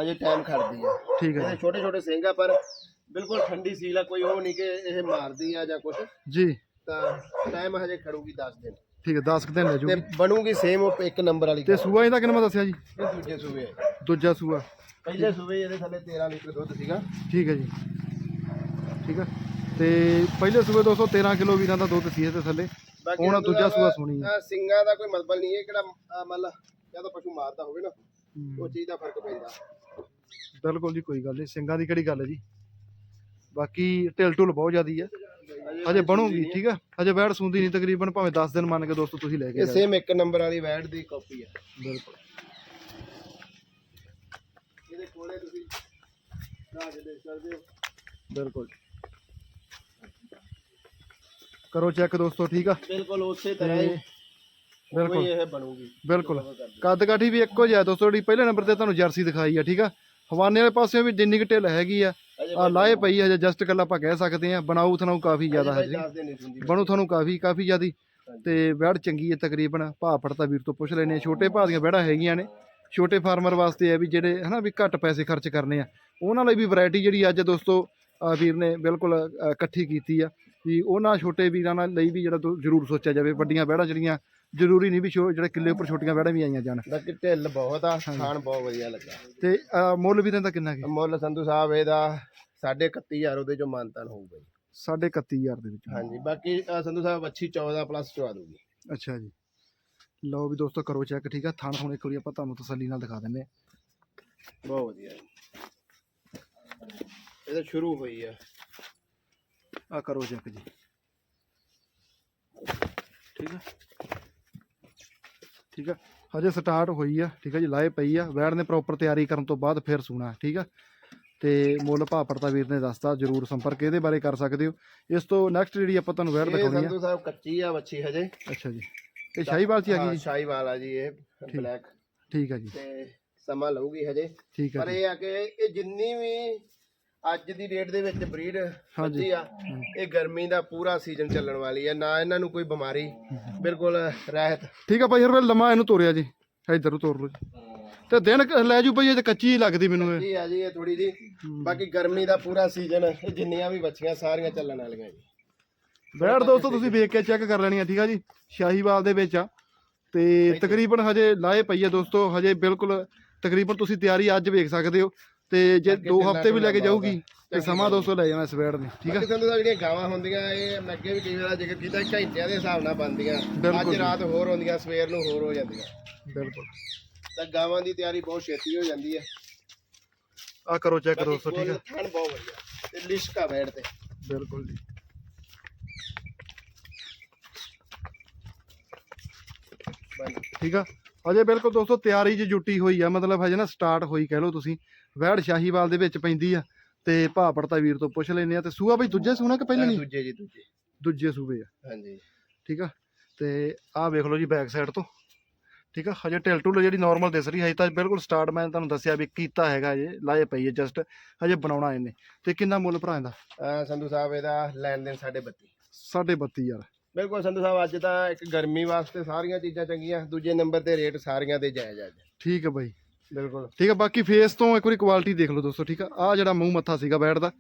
ਅਜੇ ਟਾਈਮ ਖੜਦੀ ਆ। ਠੀਕ ਹੈ ਛੋਟੇ ਛੋਟੇ ਸਿੰਘ ਆ ਪਰ ਬਿਲਕੁਲ ਠੰਡੀ ਸੀਲ ਆ ਕੋਈ ਉਹ ਨਹੀਂ ਕਿ ਇਹ ਮਾਰਦੀ ਆ ਜਾਂ ਕੁਝ ਜੀ। ਤਾਂ ਟਾਈਮ ਹਜੇ ਖੜੂਗੀ 10 ਦਿਨ। ਠੀਕ ਹੈ 10 ਕੁ ਦਿਨ ਲੈ ਤੇ ਜੂਗੀ ਬਣੂਗੀ ਸੇਮ ਉਹ ਇੱਕ ਨੰਬਰ ਵਾਲੀ ਤੇ ਸੂਆ ਇਹਦਾ ਕਿੰਨਾ ਦੱਸਿਆ ਜੀ? ਇਹ ਦੂਜੇ ਸੂਬੇ ਆ। ਦੂਜਾ ਸੂਆ। ਪਹਿਲੇ ਸੂਬੇ ਇਹਦੇ ਥੱਲੇ 13 ਲੀਟਰ ਦੁੱਧ ਸੀਗਾ। ਠੀਕ ਹੈ ਜੀ। ਠੀਕ ਹੈ। ਤੇ ਪਹਿਲੇ ਸੂਏ 213 ਕਿਲੋ ਵੀਰਾਂ ਦਾ ਦੁੱਧ ਸੀ ਇਹਦੇ ਥੱਲੇ। ਬਾਕੀ ਹੁਣ ਸੰਧੂ ਦੂਜਾ ਸਾਹਿਬ, ਸੂਆ ਸੋਹਣੀ ਹੈ। ਆਹ ਸਿੰਘਾਂ ਦਾ ਕੋਈ ਮਤਲਬ ਨਹੀਂ ਇਹ ਕਿਹੜਾ ਆਹ ਜਾਂ ਤਾਂ ਪਸ਼ੂ ਮਾਰਦਾ ਹੋਵੇ ਨਾ ਉਹ ਚੀਜ਼ ਦਾ ਫ਼ਰਕ ਪੈਂਦਾ। ਬਿਲਕੁਲ ਜੀ ਕੋਈ ਗੱਲ ਨਹੀਂ। ਸਿੰਘਾਂ ਦੀ ਕਿਹੜੀ ਗੱਲ ਹੈ ਜੀ? ਬਾਕੀ ਢਿਲ ਢੁਲ ਬਹੁਤ ਜ਼ਿਆਦੀ ਆ ਹਜੇ ਬਣੂਗੀ ਠੀਕ ਆ? ਹਜੇ ਵੈੜ ਸੁੰਦੀ ਨਹੀਂ ਤਕਰੀਬਨ ਭਾਵੇਂ 10 ਦਿਨ ਮੰਨ ਕੇ ਦੋਸਤੋ ਤੁਸੀਂ ਲੈ ਕੇ ਇਹ ਜਾਓ। ਸੇਮ ਇੱਕ ਨੰਬਰ ਵਾਲੀ ਵੈਟ ਦੀ ਕਾਪੀ ਆ। ਬਿਲਕੁਲ। ਇਹਦੇ ਕੋਲੇ ਤੁਸੀਂ ਰਾਜ ਦੇ ਸਕਦੇ ਹੋ। ਬਿਲਕੁਲ। ਕਰੋ ਚੈੱਕ ਦੋਸਤੋ ਠੀਕ ਆ? ਬਿਲਕੁਲ ਉਸੇ ਤਰ੍ਹਾਂ ਹੀ ਬਿਲਕੁਲ। ਇਹ ਬਣੂਗੀ। ਬਿਲਕੁਲ। ਕੱਦ ਕਾਠੀ ਵੀ ਇੱਕੋ ਜਿਹਾ ਦੋਸਤੋ ਜਿਹੜੀ ਪਹਿਲੇ ਨੰਬਰ ਤੇ ਤੁਹਾਨੂੰ ਜਰਸੀ ਦਿਖਾਈ ਆ ਠੀਕ ਆ? ਹਵਾਨੇ ਵਾਲੇ ਪਾਸੇ ਵੀ ਜਿੰਨੀ ਕੁ ਢਿੱਲ ਹੈਗੀ ਆ ਆ ਲਾਏ ਪਈ ਆ ਜਸਟ ਕੱਲਾ ਆਪਾਂ ਕਹਿ ਸਕਦੇ ਆ। ਬਣਾਉ ਥਣਾਉ ਕਾਫੀ ਜ਼ਿਆਦਾ ਹੈ ਜੀ ਬਣੂ ਤੁਹਾਨੂੰ ਕਾਫੀ ਕਾਫੀ ਜ਼ਿਆਦੀ। ਤੇ ਵੈੜ ਚੰਗੀ ਹੈ ਤਕਰੀਬਨ ਭਾਅ ਫੜਤਾ ਵੀਰ ਤੋਂ ਪੁੱਛ ਲੈਨੇ ਛੋਟੇ ਭਾਅ ਦੀਆਂ ਵੈੜਾਂ ਹੈਗੀਆਂ ਨੇ। ਛੋਟੇ ਫਾਰਮਰ ਵਾਸਤੇ ਆ ਵੀ ਜਿਹੜੇ ਹਨਾ ਵੀ ਘੱਟ ਪੈਸੇ ਖਰਚ ਕਰਨੇ ਆ। ਉਹਨਾਂ ਲਈ ਵੀ ਵੈਰਾਈਟੀ ਜਿਹੜੀ ਅੱਜ ਦੋਸਤੋ ਵੀਰ ਨੇ ਬਿਲਕੁਲ ਇਕੱਠੀ ਕੀਤੀ ਆ। ਵੀ ਉਹਨਾਂ ਛੋਟੇ ਵੀਰਾਂ ਨਾਲ ਲਈ ਵੀ ਜਿਹੜਾ ਜ਼ਰੂਰ ਸੋਚਿਆ ਜਾਵੇ। ਵੱਡੀਆਂ ਵੈੜਾਂ ਜਿਹੜੀਆਂ ਜ਼ਰੂਰੀ ਨਹੀਂ ਵੀ ਛੋ- ਜਿਹੜੇ ਕਿੱਲੇ ਉੱਪਰ ਛੋਟੀਆਂ ਵੈੜਾਂ ਵੀ ਆਈਆਂ ਜਾਣ। ਬਾਕੀ ਢਿੱਲ ਬਹੁਤ ਆ ਖਾਣ ਬਹੁਤ ਵਧੀਆ ਲੱਗਾ। ਤੇ ਮੁੱਲ ਵੀਰਾਂ ਦਾ ਕਿੰਨਾ ਕੀ? ਮੁੱਲ ਸੰਧੂ ਸਾਹਿਬ ਇਹਦਾ 31500 ਉਹਦੇ ਚੋਂ ਮਾਨਤਾਨ ਹੋਊਗਾ ਜੀ। 31500 ਦੇ ਵਿੱਚ। ਹਾਂਜੀ ਬਾਕੀ ਅ, ਸੰਧੂ ਸਾਹਿਬ ਅੱਛੀ 14 ਪਲੱਸ ਚਵਾ ਦੂਗੀ ਅੱਛਾ ਜੀ। ਲਓ ਵੀ ਦੋਸਤੋ ਕਰੋ ਚੈੱਕ ਠੀਕ ਆ? ਥਣ ਹੁਣ ਇੱਕ ਵਾਰੀ ਆਪਾਂ ਤੁਹਾਨੂੰ ਤਸੱਲੀ ਨਾਲ ਦਿਖਾ ਦਿੰਨੇ ਆ ਬਹੁਤ ਵਧੀਆ ਜੀ। ਇਹ ਤਾਂ ਸ਼ੁਰੂ ਹੋਈ ਆ। ਆ ਕਰੋ ਚੈੱਕ ਜੀ। ਠੀਕ ਆ? ਠੀਕ ਆ? ਹਜੇ ਸਟਾਰਟ ਹੋਈ ਆ ਠੀਕ ਆ ਜੀ ਲਾਏ ਪਈ ਆ। ਵੈੜ ਨੇ ਪ੍ਰੋਪਰ ਤਿਆਰੀ ਕਰਨ ਤੋਂ ਬਾਅਦ ਫਿਰ ਸੂਣਾ ਠੀਕ ਆ? ਤੇ ਮੁੱਲ ਭਾਪੜਤਾ ਵੀਰ ਨੇ ਦੱਸਤਾ ਜਰੂਰ ਸੰਪਰਕ ਇਹਦੇ ਬਾਰੇ ਕਰ ਸਕਦੇ ਹੋ। ਇਸ ਤੋਂ ਨੈਕਸਟ ਜਿਹੜੀ ਆਪਾਂ ਤੁਹਾਨੂੰ ਵੈੜ ਦਿਖਾਉਣੀ ਆ। ਸੰਧੂ ਸਾਹਿਬ ਕੱਚੀ ਆ ਵੱਛੀ ਹਜੇ। ਅੱਛਾ ਜੀ। ਇਹ ਸ਼ਾਹੀਵਾਲ ਹੀ ਆ ਗਈ ਜੀ? ਸ਼ਾਹੀਵਾਲ ਆ ਜੀ ਇਹ ਬਲੈਕ ਠੀਕ ਆ ਜੀ। ਤੇ ਸਮਾਂ ਲਊਗੀ ਹਜੇ। ਠੀਕ ਆ ਪਰ ਇਹ ਆ ਕਿ ਇਹ ਜਿੰਨੀ ਵੀ ਅੱਜ ਦੀ ਡੇਟ ਦੇ ਵਿੱਚ ਬਰੀਡ ਹਾਂਜੀ। ਬੱਚੀ ਆ। ਇਹ ਗਰਮੀ ਦਾ ਪੂਰਾ ਸੀਜ਼ਨ ਚੱਲਣ ਵਾਲੀ ਆ। ਨਾ ਇਹਨਾਂ ਨੂੰ ਕੋਈ ਬਿਮਾਰੀ ਬਿਲਕੁਲ ਰਹਿਤ। ਠੀਕ ਆ ਭਾਈ ਹਰ ਵੇਲੇ ਲੰਮਾ ਇਹਨੂੰ ਤੋਰਿਆ ਜੀ। ਇੱਧਰ ਨੂੰ ਤੋਰ ਲਓ ਜੀ। ਤੇ ਦਿਨ ਕ- ਲੈ ਜੂ ਭਾਈ ਇਹ ਤੇ ਕੱਚੀ ਹੀ ਲੱਗਦੀ ਮੈਨੂੰ ਇਹ। ਇਹ ਆ ਜੀ ਇਹ ਥੋੜੀ ਜੀ ਬਾਕੀ ਗਰਮੀ ਦਾ ਪੂਰਾ ਸੀਜ਼ਨ ਇਹ ਜਿੰਨੀਆਂ ਵੀ ਬੱਚੀਆਂ ਸਾਰੀਆਂ ਚੱਲਣ ਵਾਲੀਆਂ ਜੀ। ਬੈਠ ਦੋਸਤੋ ਤੁਸੀਂ ਵੇਖ ਕੇ ਚੈੱਕ ਕਰ ਲੈਣੀ ਆ ਠੀਕ ਆ ਜੀ? ਸ਼ਾਹੀਵਾਲ ਦੇ ਵਿੱਚ ਆ। ਤੇ ਤਕਰੀਬਨ ਹਜੇ ਲਾਏ ਪਈ ਆ ਦੋਸਤੋ ਹਜੇ ਬਿਲਕੁਲ ਤਕਰੀਬਨ ਤੁਸੀਂ ਤਿਆਰੀ ਅੱਜ ਵੇਖ ਸਕਦੇ ਹੋ। ਤੇ ਜੇ ਅੱਗੇ 2 ਢਿੱਲਾ ਹਫ਼ਤੇ ਵੀ ਲੈ ਕੇ ਜਾਊਗੀ ਤੇ ਸਮਾਂ ਦੋਸਤੋ ਲੈ ਜਾਣਾ ਇਸ ਬੈੜ ਨੇ ਠੀਕ ਬਾਕੀ ਤੁਹਾਨੂੰ ਤਾਂ ਜਿਹੜੀਆਂ ਗਾਵਾਂ ਹੁੰਦੀਆਂ ਇਹ ਮੈਂ ਅੱਗੇ ਵੀ ਕਈ ਵਾਰ ਜ਼ਿਕਰ ਕੀਤਾ ਘੰਟਿਆਂ ਦੇ ਹਿਸਾਬ ਨਾਲ ਬਿਲਕੁਲ ਅੱਜ। ਰਾਤ ਹੋਰ ਹੁੰਦੀਆਂ ਸਵੇਰ ਨੂੰ ਹੋਰ ਹੋ ਜਾਂਦੀਆਂ। ਬਿਲਕੁਲ। ਤਾਂ ਗਾਵਾਂ ਦੀ ਤਿਆਰੀ ਬਹੁਤ ਛੇਤੀ ਹੋ ਜਾਂਦੀ ਹੈ। ਆ ਕਰੋ ਚੈੱਕ ਬਾਕੀ ਦੋਸਤੋ ਠੀਕ ਥਣ ਬਹੁਤ ਵਧੀਆ। ਤੇ ਲਿਸ਼ਕਾ ਬੈਠ ਤੇ। ਬਿਲਕੁਲ ਜੀ। ਠੀਕ ਆ? ਹਜੇ ਬਿਲਕੁਲ ਦੋਸਤੋ ਤਿਆਰੀ 'ਚ ਜੁਟੀ ਹੋਈ ਆ ਮਤਲਬ ਹਜੇ ਨਾ ਸਟਾਰਟ ਹੋਈ ਕਹਿ ਲਓ ਤੁਸੀਂ। ਵੈੜ ਸ਼ਾਹੀਵਾਲ ਦੇ ਵਿੱਚ ਪੈਂਦੀ ਆ ਤੇ ਭਾਪੜਤਾ ਵੀਰ ਤੋਂ ਪੁੱਛ ਲੈਨੇ ਆ ਤੇ ਸੂਆ ਬਈ ਦੂਜੇ ਸੂਣਾ ਕਿ ਪਹਿਲੇ ਨਹੀਂ? ਦੂਜੇ ਜੀ ਦੂਜੇ। ਦੂਜੇ ਸੂਬੇ ਆ। ਹਾਂਜੀ। ਠੀਕ ਆ ਤੇ ਆਹ ਵੇਖ ਲਓ ਜੀ ਬੈਕ ਸਾਈਡ ਤੋਂ। ਠੀਕ ਆ ਹਜੇ ਢਿਲ ਢੁੱਲ ਜਿਹੜੀ ਨਾਰਮਲ ਦਿਸ ਰਹੀ ਹੈ ਤਾਂ ਬਿਲਕੁਲ ਸਟਾਰਟ ਮੈਂ ਤੁਹਾਨੂੰ ਦੱਸਿਆ ਵੀ ਕੀਤਾ ਹੈਗਾ ਜੇ ਲਾਏ ਪਈ ਹੈ ਜਸਟ ਹਜੇ ਬਣਾਉਣਾ ਇਹਨੇ। ਤੇ ਕਿੰਨਾ ਮੁੱਲ ਭਰਾ ਇਹਦਾ? ਸੰਧੂ ਸਾਹਿਬ ਇਹਦਾ ਲੈਣ ਦੇਣ 32.5 ਸਾਢੇ 32 ਯਾਰ ਬਿਲਕੁਲ ਸੰਧੂ ਸਾਹਿਬ ਅੱਜ ਤਾਂ ਇੱਕ ਗਰਮੀ ਵਾਸਤੇ ਸਾਰੀਆਂ ਚੀਜ਼ਾਂ ਚੰਗੀਆਂ ਦੂਜੇ ਨੰਬਰ ਤੇ ਰੇਟ ਸਾਰੀਆਂ ਦੇ ਜਾਇਜ਼ ਅੱਜ। ਠੀਕ ਆ ਬਾਈ। ਬਿਲਕੁਲ। ਠੀਕ ਆ ਬਾਕੀ ਫੇਸ ਤੋਂ ਇੱਕ ਵਾਰੀ ਕੁਆਲਿਟੀ ਦੇਖ ਲਓ ਦੋਸਤੋ ਠੀਕ ਆ? ਆ ਜਿਹੜਾ ਮੂੰਹ ਮੱਥਾ ਸੀਗਾ ਬੈਠਦਾ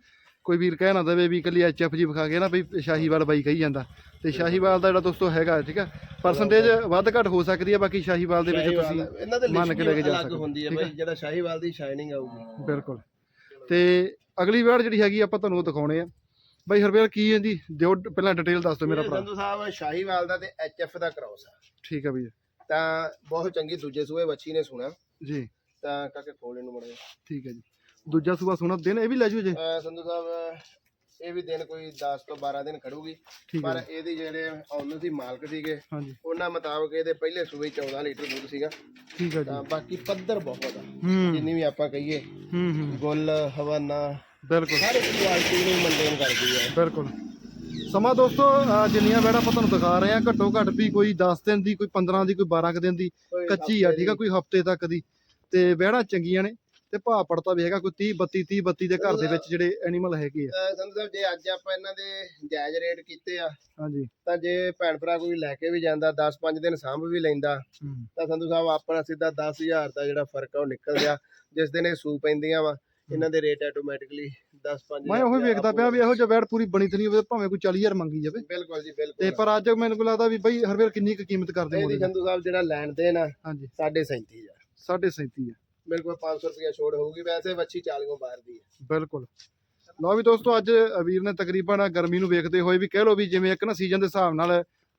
ਕੋਈ ਵੀਰ ਕਹਿ ਨਾ ਦੇਵੇ ਵੀ ਇਕੱਲੀ ਐਚਐਫ ਜੀ ਵਿਖਾ ਕੇ ਨਾ ਵੀ ਸ਼ਾਹੀਵਾਲ ਬਾਈ ਕਹੀ ਜਾਂਦਾ। ਤੇ ਸ਼ਾਹੀਵਾਲ ਦਾ ਜਿਹੜਾ ਦੋਸਤੋ ਹੈਗਾ ਠੀਕ ਆ? ਪਰਸੈਂਟੇਜ ਵੱਧ ਘੱਟ ਹੋ ਸਕਦੀ ਹੈ ਬਾਕੀ ਸ਼ਾਹੀਵਾਲ ਦੇ ਵਿੱਚ ਤੁਸੀਂ ਇਹਨਾਂ ਦੇ ਮੰਨ ਕੇ ਲੈ ਕੇ ਜਾ ਸਕਦੇ ਹੋ, ਹੁੰਦੀ ਹੈ ਬਾਈ ਜਿਹੜਾ ਸ਼ਾਹੀਵਾਲ ਦੀ ਸ਼ਾਈਨਿੰਗ ਆਊਗੀ। ਬਿਲਕੁਲ। ਤੇ ਅਗਲੀ ਵਾਰ ਜਿਹੜੀ ਹੈਗੀ ਆਪਾਂ ਤੁਹਾਨੂੰ ਦਿਖਾਉਣੇ ਆ। ਬਾਈ ਹਰਵੇਲ ਕੀ ਇਹਦੀ ਦਿਓ ਪਹਿਲਾਂ ਡਿਟੇਲ ਦੱਸ ਦਿਓ ਮੇਰਾ ਭਰਾ। ਸੰਧੂ ਸਾਹਿਬ ਸ਼ਾਹੀਵਾਲ ਦਾ ਤੇ ਐਚਐਫ ਦਾ ਕ੍ਰਾਸ ਆ। ਠੀਕ ਆ ਬਈ। ਤਾਂ ਬਹੁਤ ਚੰਗੀ ਦੂਜੇ ਸੂਏ ਬੱਚੀ ਨੇ ਸੁਣਾ। ਜੀ। ਤਾਂ ਕਾਕੇ ਖੋਲੇ ਨੂੰ ਮੜੇ ਠੀਕ ਹੈ ਜੀ। ਦੂਜਾ ਸੂਬਾ ਸੁਣਾ ਦਿਨ ਇਹ ਵੀ ਲੈ ਜੂ ਜੇ? ਸੰਧੂ ਸਾਹਿਬ ਇਹ ਵੀ ਦਿਨ ਕੋਈ 10 ਤੋਂ 12 ਦਿਨ ਖੜੂਗੀ। ਪਰ ਹੈ ਇਹਦੀ ਜਿਹੜੇ ਓਨਰ ਸੀ ਮਾਲਕ ਸੀਗੇ ਉਹਨਾਂ ਮੁਤਾਬਕ ਇਹਦੇ ਪਹਿਲੇ ਸੂਏ 14 ਲੀਟਰ ਦੁੱਧ ਸੀਗਾ। ਠੀਕ ਹੈ ਜੀ। ਤਾਂ ਬਾਕੀ ਪੱਧਰ ਬਹੁਤ ਆ। ਹੂੰ। ਜਿੰਨੀ ਵੀ ਆਪਾਂ ਕਹੀਏ ਹੂੰ ਹੂੰ। ਗੁੱਲ ਹਵਾਨਾ ਬਿਲਕੁਲ। ਹਰ ਇੱਕ ਕੁਆਲਿਟੀ ਨੂੰ ਮੇਨਟੇਨ ਕਰਦੀ ਹੈ। ਬਿਲਕੁਲ। ਸਮਾਂ ਦੋਸਤੋ ਅਹ ਜਿੰਨੀਆਂ ਵੈੜਾਂ ਆਪਾਂ ਤੁਹਾਨੂੰ ਦਿਖਾ ਰਹੇ ਆ ਘੱਟੋ ਘੱਟ ਵੀ ਕੋਈ 10 ਦਿਨ ਦੀ ਕੋਈ 15 ਦੀ ਕੋਈ 12 ਕੁ ਦਿਨ ਦੀ ਕੋਈ ਕੱਚੀ ਆ ਹਫ਼ਤੇ ਠੀਕ ਆ। ਕੋਈ ਹਫ਼ਤੇ ਤੱਕ ਦੀ। ਤੇ ਵੈੜਾਂ ਚੰਗੀਆਂ ਨੇ ਤੇ ਭਾਅ ਪੜਤਾ ਵੀ ਹੈਗਾ ਕੋਈ 30 32 30 32 ਦੇ ਘਰ ਦੇ ਵਿੱਚ ਜਿਹੜੇ ਐਨੀਮਲ ਹੈਗੇ ਆ। ਅਹ ਸੰਧੂ ਸਾਹਿਬ ਜੇ ਅੱਜ ਆਪਾਂ ਇਹਨਾਂ ਦੇ ਜਾਇਜ਼ ਰੇਟ ਕੀਤੇ ਆ ਹਾਂਜੀ। ਤਾਂ ਜੇ ਭੈਣ ਭਰਾ ਕੋਈ ਲੈ ਕੇ ਵੀ ਜਾਂਦਾ 10-5 ਦਿਨ ਸਾਂਭ ਵੀ ਲੈਂਦਾ ਤਾਂ ਸੰਧੂ ਸਾਹਿਬ ਆਪਣਾ ਸਿੱਧਾ 10000 ਦਾ ਜਿਹੜਾ ਫ਼ਰਕ ਆ ਉਹ ਨਿਕਲ ਗਿਆ ਜਿਸ ਦਿਨ ਇਹ ਸੂ ਪੈਂਦੀਆਂ ਵਾ। ਇਹਨਾਂ ਦੇ ਰੇਟ ਆਟੋਮੈਟਿਕਲੀ 10-5 ਮੈਂ ਉਹ ਵੇਖਦਾ ਪਿਆ ਵੀ ਇਹੋ ਜਿਹਾ ਵੈੜ ਪੂਰੀ ਬਣੀ ਤਨੀ ਹੋਵੇ ਭਾਵੇਂ ਕੋਈ 40000 ਮੰਗੀ ਜਾਵੇ। ਬਿਲਕੁਲ ਜੀ ਤੇ ਬਿਲਕੁਲ। ਪਰ ਅੱਜ ਮੈਨੂੰ ਲੱਗਦਾ ਵੀ ਬਈ ਹਰ ਵੇਰ ਕਿੰਨੀ ਕੁ ਕੀਮਤ ਕਰਦੇ ਇਹਦੀ ਮੁੰਡੇ ਦੀ? ਸੰਧੂ ਸਾਹਿਬ ਜਿਹੜਾ ਲੈਣ ਦੇਣ ਆ ਹਾਂਜੀ। 37000 37.5 ਆ ਬਿਲਕੁਲ 500 ਰੁਪਇਆ ਛੋੜ ਹੋਊਗੀ ਵੈਸੇ ਵੱਛੀ 40 ਬਾਹਰ ਦੀ ਹੈ। ਬਿਲਕੁਲ। ਲਓ ਵੀ ਦੋਸਤੋ ਅੱਜ ਵੀਰ ਨੇ ਤਕਰੀਬਨ ਗਰਮੀ ਨੂੰ ਵੇਖਦੇ ਹੋਏ ਵੀ ਕਹਿ ਲਓ ਵੀ ਜਿਵੇਂ ਇੱਕ ਨਾ ਸੀਜ਼ਨ ਦੇ ਹਿਸਾਬ ਨਾਲ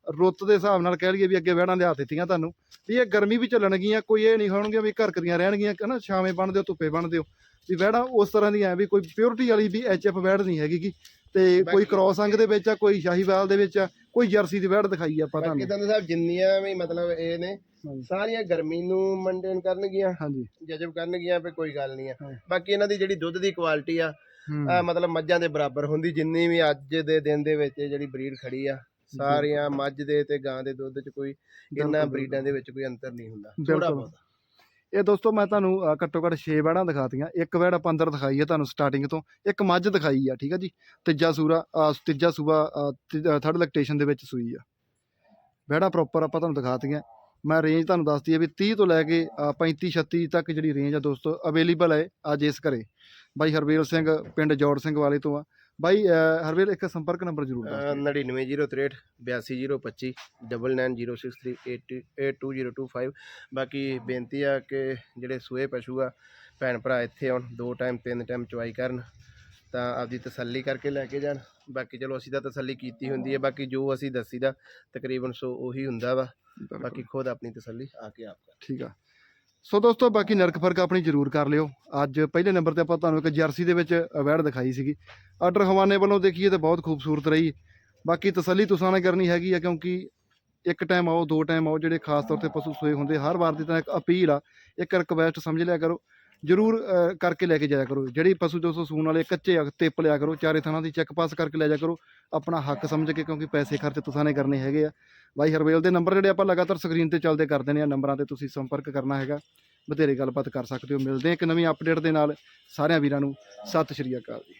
ਰੁੱਤ ਦੇ ਹਿਸਾਬ ਨਾਲ ਕਹਿ ਲਈਏ ਵੀ ਅੱਗੇ ਵਹਿੜਾਂ ਲਿਆ ਦਿੱਤੀਆਂ ਤੁਹਾਨੂੰ ਵੀ ਇਹ ਗਰਮੀ ਵੀ ਚੱਲਣਗੀਆਂ ਕੋਈ ਇਹ ਨਹੀਂ ਹੋਣਗੀਆਂ ਵੀ ਘਰਕਰੀਆਂ ਰਹਿਣਗੀਆਂ ਹਨਾ ਛਾਵੇਂ ਬੰਨਦੇ ਹੋ ਧੁੱਪੇ ਬੰਨਦੇ ਹੋ ਵੀ ਵਹਿੜਾਂ ਉਸ ਤਰ੍ਹਾਂ ਦੀਆਂ ਐ ਵੀ ਕੋਈ ਪਿਓਰਿਟੀ ਵਾਲੀ ਵੀ ਐਚਐਫ ਵਹਿੜ ਨਹੀਂ ਹੈਗੀ ਗੀ ਤੇ ਕੋਈ ਕ੍ਰੋਸ ਅੰਗ ਦੇ ਵਿੱਚ ਆ ਕੋਈ ਸ਼ਾਹੀਵਾਲ ਦੇ ਵਿੱਚ ਆ ਕੋਈ ਜਰਸੀ ਦੀ ਵਹਿੜ ਦਿਖਾਈ ਆ ਬਾਕੀ ਤੁਹਾਨੂੰ। ਸੰਧੂ ਸਾਹਿਬ ਜਿੰਨੀਆਂ ਵੀ ਮਤਲਬ ਇਹ ਨੇ। ਸਾਰੀਆਂ ਗਰਮੀ ਨੂੰ ਮੇਨਟੇਨ ਕਰਨਗੀਆਂ ਹਾਂਜੀ। ਜਜਬ ਕਰਨਗੀਆਂ ਵੀ ਕੋਈ ਗੱਲ ਨਹੀਂ ਆ। ਬਾਕੀ ਇਹਨਾਂ ਦੀ ਜਿਹੜੀ ਦੁੱਧ ਦੀ ਕੁਆਲਿਟੀ ਆ ਮਤਲਬ ਮੱਝਾਂ ਦੇ ਬਰਾਬਰ ਹੁੰਦੀ ਜਿੰਨੀ ਵੀ ਅੱਜ ਦੇ ਦਿਨ ਦੇ ਵਿੱਚ ਜਿਹੜੀ ਬਰੀਡ ਖੜੀ ਆ ਸਾਰੀਆਂ ਮੱਝ ਦੇ ਤੇ ਗਾਂ ਦੇ ਦੁੱਧ 'ਚ ਕੋਈ ਇਹਨਾਂ ਬਰੀਡਾਂ ਦੇ ਵਿੱਚ ਕੋਈ ਅੰਤਰ ਨਹੀਂ ਹੁੰਦਾ। ਥੋੜਾ ਬਹੁਤ। ਇਹ ਦੋਸਤੋ ਮੈਂ ਤੁਹਾਨੂੰ ਘੱਟੋ ਘੱਟ 6 ਵਹਿੜਾਂ ਦਿਖਾਤੀਆਂ। ਇੱਕ ਵਹਿੜ ਆਪਾਂ ਅੰਦਰ ਦਿਖਾਈ ਹੈ ਤੁਹਾਨੂੰ ਸਟਾਰਟਿੰਗ ਤੋਂ। ਇੱਕ ਮੱਝ ਦਿਖਾਈ ਆ ਠੀਕ ਆ ਜੀ? ਤੀਜਾ ਸੂਰਾ ਤੀਜਾ ਸੂਬਾ ਥਰਡ ਲੈਕਟੇਸ਼ਨ ਦੇ ਵਿੱਚ ਸੂਈ ਆ। ਵਹਿੜਾਂ ਪ੍ਰੋਪਰ ਆਪਾਂ ਤੁਹਾਨੂੰ ਦਿਖਾਤੀਆਂ। ਮੈਂ ਰੇਂਜ ਤੁਹਾਨੂੰ ਦੱਸਦੀ ਹੈ ਵੀ 30 ਤੋਂ ਲੈ ਕੇ ਅ, 35 36 ਤੱਕ ਜਿਹੜੀ ਰੇਂਜ ਆ ਦੋਸਤੋ ਅਵੇਲੇਬਲ ਹੈ ਅੱਜ ਇਸ ਘਰੇ। ਬਾਈ ਹਰਵੇਲ ਸਿੰਘ ਪਿੰਡ ਜੋੜ ਸਿੰਘ ਵਾਲੇ ਤੋਂ ਆ। ਬਾਈ ਅ, ਹਰਵੇਲ ਇੱਕ ਸੰਪਰਕ ਨੰਬਰ ਜ਼ਰੂਰ ਦੱਸ ਦਿਓ। 99063 82025 9906382025 ਬਾਕੀ ਬੇਨਤੀ ਆ ਕਿ ਜਿਹੜੇ ਸੂਏ ਪਸ਼ੂ ਆ ਭੈਣ ਭਰਾ ਇੱਥੇ ਆਉਣ ਦੋ ਟਾਈਮ ਤਿੰਨ ਟਾਈਮ ਚਵਾਈ ਕਰਨ ਤਾਂ ਆਪਦੀ ਤਸੱਲੀ ਕਰਕੇ ਲੈ ਕੇ ਜਾਣ। ਬਾਕੀ ਚਲੋ ਅਸੀਂ ਤਾਂ ਤਸੱਲੀ ਕੀਤੀ ਹੁੰਦੀ ਹੈ ਬਾਕੀ ਜੋ ਅਸੀਂ ਦੱਸੀਦਾ ਤਕਰੀਬਨ ਸੋ ਉਹੀ ਹੁੰਦਾ ਵਾ। ਬਾਕੀ ਖੁਦ ਆਪਣੀ ਤਸੱਲੀ ਆ ਕੇ ਆਪ ਕਰ। ਠੀਕ ਆ। ਸੋ ਦੋਸਤੋ ਬਾਕੀ ਨਰਕ ਫ਼ਰਕ ਆਪਣੀ ਜ਼ਰੂਰ ਕਰ ਲਿਓ। ਅੱਜ ਪਹਿਲੇ ਨੰਬਰ ਤੇ ਆਪਾਂ ਤੁਹਾਨੂੰ ਇੱਕ ਜਰਸੀ ਦੇ ਵਿੱਚ ਅਵੈੜ ਦਿਖਾਈ ਸੀਗੀ। ਆਰਡਰ ਹਵਾਨੇ ਵੱਲੋਂ ਦੇਖੀਏ ਤਾਂ ਬਹੁਤ ਖੂਬਸੂਰਤ ਰਹੀ। ਬਾਕੀ ਤਸੱਲੀ ਤੁਸਾਂ ਨੇ ਕਰਨੀ ਹੈਗੀ ਆ ਕਿਉਂਕਿ ਇੱਕ ਟਾਈਮ ਆਓ ਦੋ ਟਾਈਮ ਆਓ ਜਿਹੜੇ ਖਾਸ ਤੌਰ ਤੇ ਪਸ਼ੂ ਸੋਏ ਹੁੰਦੇ ਹਰ ਵਾਰ ਦੀ ਤਾਂ ਇੱਕ ਅਪੀਲ ਆ ਇੱਕ ਰਿਕਵੈਸਟ ਸਮਝ ਲਿਆ ਕਰੋ। ਜ਼ਰੂਰ ਕਰਕੇ ਲੈ ਕੇ ਜਾਇਆ ਕਰੋ। ਜਿਹੜੀ ਪਸ਼ੂ ਦੋਸਤੋ ਸੂਣ ਵਾਲੇ ਕੱਚੇ ਆ ਤਿੱਪ ਲਿਆ ਕਰੋ, ਚਾਰੇ ਥਾਣਾ ਦੀ ਚੈੱਕ ਪਾਸ ਕਰਕੇ ਲੈ ਜਾ ਕਰੋ। ਆਪਣਾ ਹੱਕ ਸਮਝ ਕੇ, ਕਿਉਂਕਿ ਪੈਸੇ ਖਰਚ ਤੁਸਾਂ ਨੇ ਕਰਨੇ ਹੈਗੇ ਆ। ਬਾਈ ਹਰਵੇਲ ਦੇ ਨੰਬਰ ਜਿਹੜੇ ਆਪਾਂ ਲਗਾਤਾਰ ਸਕਰੀਨ ਤੇ ਚੱਲਦੇ ਕਰਦੇ ਨੇ ਆ, ਨੰਬਰਾਂ ਤੇ ਤੁਸੀਂ ਸੰਪਰਕ ਕਰਨਾ ਹੈਗਾ। ਬਥੇਰੇ ਗੱਲਬਾਤ ਕਰ ਸਕਦੇ ਹੋ। ਮਿਲਦੇ ਹਾਂ ਇੱਕ ਨਵੀਂ ਅਪਡੇਟ ਦੇ ਨਾਲ। ਸਾਰਿਆਂ ਵੀਰਾਂ ਨੂੰ ਸਤਿ ਸ਼੍ਰੀ ਅਕਾਲ ਜੀ।